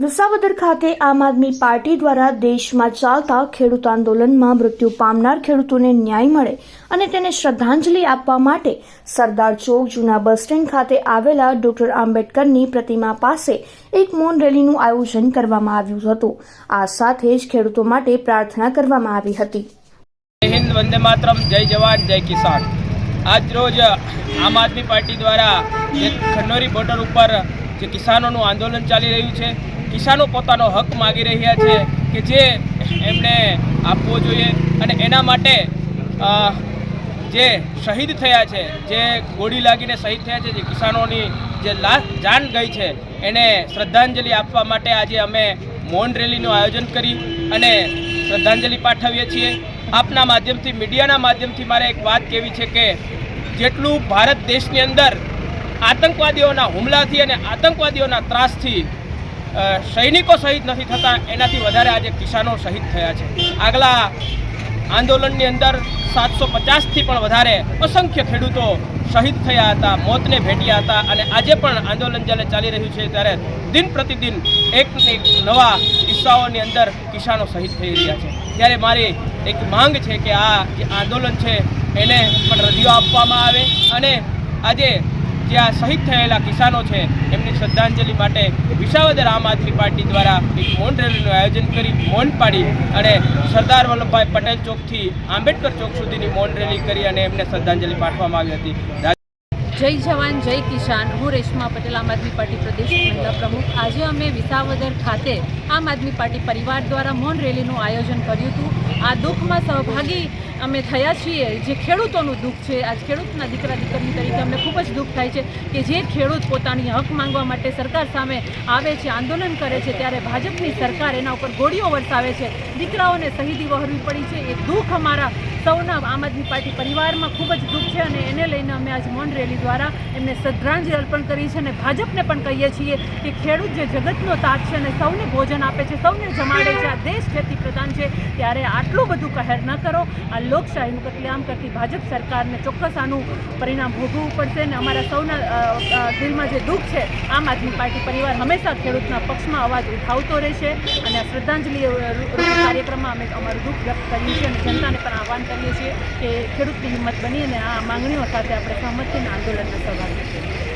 વિસાવદર ખાતે આમ આદમી પાર્ટી દ્વારા દેશમાં ચાલતા ખેડૂત આંદોલનમાં મૃત્યુ પામનાર ખેડૂતોને ન્યાય મળે અને તેને શ્રદ્ધાંજલિ આપવા માટે સરદાર ચોક જૂના બસ સ્ટેન્ડ ખાતે આવેલા ડોક્ટર આંબેડકરની પ્રતિમા પાસે એક મૌન રેલીનું આયોજન કરવામાં આવ્યું હતું. આ સાથે જ ખેડૂતો માટે પ્રાર્થના કરવામાં આવી હતી. જય હિન્દ જય જવાન, જય કિસાન. આજ આમ આદમી પાર્ટી દ્વારા ખંડોરી બોર્ડર ઉપર જે કિસાનોનું આંદોલન ચાલી રહ્યું છે કિસાનો પોતાનો હક માગી રહ્યા છે કે જે એમને આપવો જોઈએ અને એના માટે જે શહીદ થયા છે, જે ગોળી લાગીને શહીદ થયા છે, જે કિસાનોની જે લાશ જાન ગઈ છે, એને શ્રદ્ધાંજલિ આપવા માટે આજે અમે મૌન રેલીનું આયોજન કરી અને શ્રદ્ધાંજલિ પાઠવીએ છીએ. આપના માધ્યમથી, મીડિયાના માધ્યમથી મારે એક વાત કહેવી છે કે જેટલું ભારત દેશની અંદર આતંકવાદીઓના હુમલાથી અને આતંકવાદીઓના ત્રાસથી સૈનિકો શહીદ નથી થતા, એનાથી વધારે આજે કિસાનો શહીદ થયા છે. આગલા આંદોલનની અંદર સાતસો પચાસથી પણ વધારે અસંખ્ય ખેડૂતો શહીદ થયા હતા, મોતને ભેટ્યા હતા અને આજે પણ આંદોલન જ્યારે ચાલી રહ્યું છે ત્યારે દિન પ્રતિદિન એક એક નવા કિસ્સાઓની અંદર કિસાનો શહીદ થઈ રહ્યા છે. ત્યારે મારી એક માંગ છે કે આ જે આંદોલન છે, એને પણ રદિયો આપવામાં આવે અને આજે જે આ શહીદ થયેલા કિસાનો છે. એમની શ્રદ્ધાંજલિ માટે વિસાવદર આમ આદમી પાર્ટી દ્વારા એક મૌન રેલીનું આયોજન કરી મૌન પાડી અને સરદાર વલ્લભભાઈ પટેલ ચોકથી આંબેડકર ચોક સુધીની મૌન રેલી કરી અને એમને શ્રદ્ધાંજલિ પાઠવવામાં આવી હતી. જય જવાન, જય કિસાન. હું રેશમા પટેલ, આમ આદમી પાર્ટી પ્રદેશ મહિલા પ્રમુખ. આજે અમે વિસાવદર ખાતે આમ આદમી પાર્ટી પરિવાર દ્વારા મૌન રેલીનું આયોજન કર્યું હતું. આ દુઃખમાં સહભાગી અમે થયા છીએ. જે ખેડૂતોનું દુઃખ છે, આજ ખેડૂતના દીકરા દીકરી તરીકે અમને ખૂબ જ દુઃખ થાય છે કે જે ખેડૂત પોતાની હક માંગવા માટે સરકાર સામે આવે છે, આંદોલન કરે છે, ત્યારે ભાજપની સરકાર એના ઉપર ગોળીઓ વરસાવે છે. દીકરાઓને શહીદી વહરવી પડી છે. એ દુઃખ અમારા સૌના આમ આદમી પાર્ટી પરિવારમાં ખૂબ જ દુઃખ છે અને એને લઈને અમે આજ મૌન રેલી દ્વારા એમને શ્રદ્ધાંજલિ અર્પણ કરી છે અને ભાજપને પણ કહીએ છીએ કે ખેડૂત જે જગતનો તાજ છે અને સૌને ભોજન આપે છે, સૌને જમાડે છે, આ દેશ ખેતી પ્રધાન છે, ત્યારે આટલું બધું કહેર ન કરો. આ લોકશાહીનું કતલેઆમ કરતી ભાજપ સરકારને ચોક્કસ આનું પરિણામ ભોગવવું પડશે અને અમારા સૌના દિલમાં જે દુઃખ છે, આમ આદમી પાર્ટી પરિવાર હંમેશા ખેડૂતના પક્ષમાં અવાજ ઉઠાવતો રહેશે અને શ્રદ્ધાંજલિ કાર્યક્રમમાં અમે અમારું દુઃખ વ્યક્ત કર્યું છે અને જનતાને પણ આહવાન કરીએ છીએ કે ખેડૂતની હિંમત બની અને આ માંગણીઓ સાથે આપણે સહમત થઈને આંદોલનને સહભાગી થઈએ